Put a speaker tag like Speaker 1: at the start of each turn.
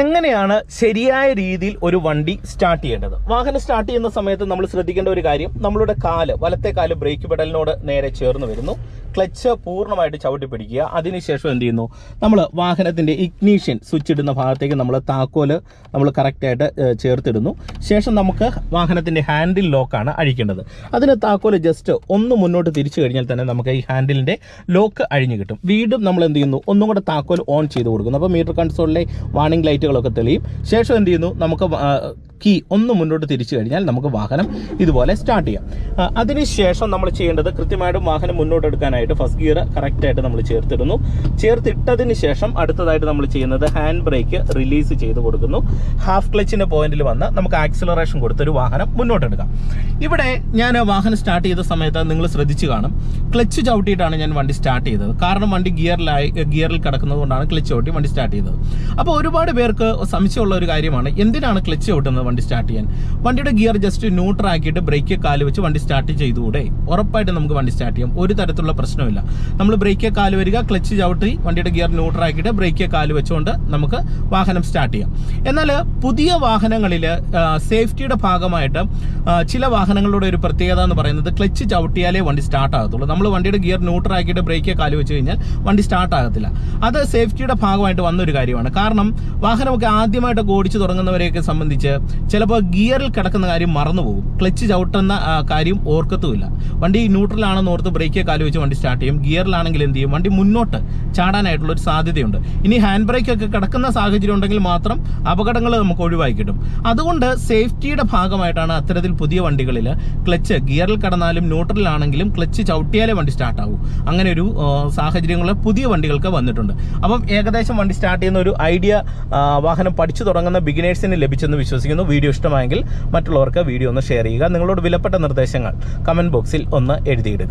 Speaker 1: എങ്ങനെയാണ് ശരിയായ രീതിയിൽ ഒരു വണ്ടി സ്റ്റാർട്ട് ചെയ്യേണ്ടത്? വാഹനം സ്റ്റാർട്ട് ചെയ്യുന്ന സമയത്ത് നമ്മൾ ശ്രദ്ധിക്കേണ്ട ഒരു കാര്യം നമ്മളുടെ കാൽ വലത്തെ കാൽ ബ്രേക്ക് പെഡലിനോട് നേരെ ചേർന്ന് വരുന്നു. ക്ലച്ച് പൂർണമായിട്ട് ചവിട്ടി പിടിക്കുക. അതിനുശേഷം എന്ത് ചെയ്യുന്നു? നമ്മൾ വാഹനത്തിന്റെ ഇഗ്നീഷ്യൻ സ്വിച്ച് ഇടുന്ന ഭാഗത്തേക്ക് നമ്മൾ താക്കോൽ നമ്മൾ കറക്റ്റായിട്ട് ചേർത്തിടുന്നു. ശേഷം നമുക്ക് വാഹനത്തിന്റെ ഹാൻഡിൽ ലോക്കാണ് അഴിക്കേണ്ടത്. അതിന് താക്കോൽ ജസ്റ്റ് ഒന്ന് മുന്നോട്ട് തിരിച്ചു കഴിഞ്ഞാൽ തന്നെ നമുക്ക് ഈ ഹാൻഡിലിന്റെ ലോക്ക് അഴിഞ്ഞു കിട്ടും. വീണ്ടും നമ്മൾ എന്ത് ചെയ്യുന്നു? ഒന്നും കൂടെ താക്കോൽ ഓൺ ചെയ്ത് കൊടുക്കുന്നു. അപ്പോൾ മീറ്റർ കൺസോളിലെ വാണിംഗ് ലൈറ്റുകളൊക്കെ തെളിയും. ശേഷം എന്ത് ചെയ്യുന്നു? നമുക്ക് കീ ഒന്ന് മുന്നോട്ട് തിരിച്ചു കഴിഞ്ഞാൽ നമുക്ക് വാഹനം ഇതുപോലെ സ്റ്റാർട്ട് ചെയ്യാം. അതിനുശേഷം നമ്മൾ ചെയ്യേണ്ടത് കൃത്യമായിട്ടും വാഹനം മുന്നോട്ട് എടുക്കാനായിട്ട് ഫസ്റ്റ് ഗിയർ കറക്റ്റായിട്ട് നമ്മൾ ചേർത്തിടുന്നു. ചേർത്തിട്ടതിന് ശേഷം അടുത്തതായിട്ട് നമ്മൾ ചെയ്യുന്നത് ഹാൻഡ് ബ്രേക്ക് റിലീസ് ചെയ്ത് കൊടുക്കുന്നു. ഹാഫ് ക്ലച്ചിന്റെ പോയിന്റിൽ വന്ന് നമുക്ക് ആക്സിലറേഷൻ കൊടുത്തൊരു വാഹനം മുന്നോട്ട് എടുക്കാം. ഇവിടെ ഞാൻ വാഹനം സ്റ്റാർട്ട് ചെയ്ത സമയത്ത് നിങ്ങൾ ശ്രദ്ധിച്ചു കാണും. ക്ലച്ച് ചവിട്ടിയിട്ടാണ് ഞാൻ വണ്ടി സ്റ്റാർട്ട് ചെയ്തത്. കാരണം വണ്ടി ഗിയറിലായി ഗിയറിൽ കിടക്കുന്നത് കൊണ്ടാണ് ക്ലച്ച് ചവിട്ടി വണ്ടി സ്റ്റാർട്ട് ചെയ്തത്. അപ്പോൾ ഒരുപാട് പേർക്ക് സംശയമുള്ള ഒരു കാര്യമാണ് എന്തിനാണ് ക്ലച്ച് ചവിട്ടുന്നത് വണ്ടി സ്റ്റാർട്ട് ചെയ്യാൻ? വണ്ടിയുടെ ഗിയർ ജസ്റ്റ് ന്യൂട്രാക്കിയിട്ട് ബ്രേക്ക് കാൽ വെച്ച് വണ്ടി സ്റ്റാർട്ട് ചെയ്തുകൂടെ? ഉറപ്പായിട്ട് നമുക്ക് വണ്ടി സ്റ്റാർട്ട് ചെയ്യാം. ഒരു തരത്തിലുള്ള പ്രശ്നമില്ല നമ്മൾ ബ്രേക്ക് കാൽ വരിക ക്ലച്ച് ചവിട്ടി വണ്ടിയുടെ ഗിയർ ന്യൂട്രൽ ആക്കിയിട്ട് ബ്രേക്ക് കാൽ വെച്ചുകൊണ്ട് നമുക്ക് വാഹനം സ്റ്റാർട്ട് ചെയ്യാം. എന്നാൽ പുതിയ വാഹനങ്ങളിൽ സേഫ്റ്റിയുടെ ഭാഗമായിട്ട് ചില വാഹനങ്ങളുടെ ഒരു പ്രത്യേകത എന്ന് പറയുന്നത് ക്ലച്ച് ചവിട്ടിയാലേ വണ്ടി സ്റ്റാർട്ട് ആകത്തുള്ളൂ. നമ്മൾ വണ്ടിയുടെ ഗിയർ ന്യൂട്രൽ ആക്കിയിട്ട് ബ്രേക്ക് കാൽ വെച്ച് കഴിഞ്ഞാൽ വണ്ടി സ്റ്റാർട്ട് ആകത്തില്ല. അത് സേഫ്റ്റിയുടെ ഭാഗമായിട്ട് വന്നൊരു കാര്യമാണ്. കാരണം വാഹനമൊക്കെ ആദ്യമായിട്ടൊക്കെ ഓടിച്ചു തുടങ്ങുന്നവരെയൊക്കെ സംബന്ധിച്ച് ചിലപ്പോൾ ഗിയറിൽ കിടക്കുന്ന കാര്യം മറന്നുപോകും. ക്ലച്ച് ചവിട്ടുന്ന ആ, കാര്യം ഓർക്കത്തുമില്ല. വണ്ടി ന്യൂട്രലാണെന്ന് ഓർത്ത് ബ്രേക്ക് കാൽ വെച്ച് വണ്ടി സ്റ്റാർട്ട് ചെയ്യും. ഗിയറിലാണെങ്കിൽ എന്ത് ചെയ്യും? വണ്ടി മുന്നോട്ട് ചാടാനായിട്ടുള്ള ഒരു സാധ്യതയുണ്ട്. ഇനി ഹാൻഡ് ബ്രേക്ക് ഒക്കെ കിടക്കുന്ന സാഹചര്യം ഉണ്ടെങ്കിൽ മാത്രം അപകടങ്ങൾ നമുക്ക് ഒഴിവാക്കി കിട്ടും. അതുകൊണ്ട് സേഫ്റ്റിയുടെ ഭാഗമായിട്ടാണ് അത്തരത്തിൽ പുതിയ വണ്ടികളിൽ ക്ലച്ച് ഗിയറിൽ കടന്നാലും ന്യൂട്രലാണെങ്കിലും ക്ലച്ച് ചവിട്ടിയാലേ വണ്ടി സ്റ്റാർട്ട് ആകൂ അങ്ങനെ ഒരു സാഹചര്യങ്ങൾ പുതിയ വണ്ടികൾക്ക് വന്നിട്ടുണ്ട്. അപ്പം ഏകദേശം വണ്ടി സ്റ്റാർട്ട് ചെയ്യുന്ന ഒരു ഐഡിയ വാഹനം പഠിച്ചു തുടങ്ങുന്ന ബിഗിനേഴ്സിന് ലഭിച്ചെന്ന് വിശ്വസിക്കുന്നു. വീഡിയോ ഇഷ്ടമായെങ്കിൽ മറ്റുള്ളവർക്ക് വീഡിയോ ഒന്ന് ഷെയർ ചെയ്യുക. നിങ്ങളോട് വിലപ്പെട്ട നിർദ്ദേശങ്ങൾ കമന്റ് ബോക്സിൽ ഒന്ന് എഴുതിയിടുക.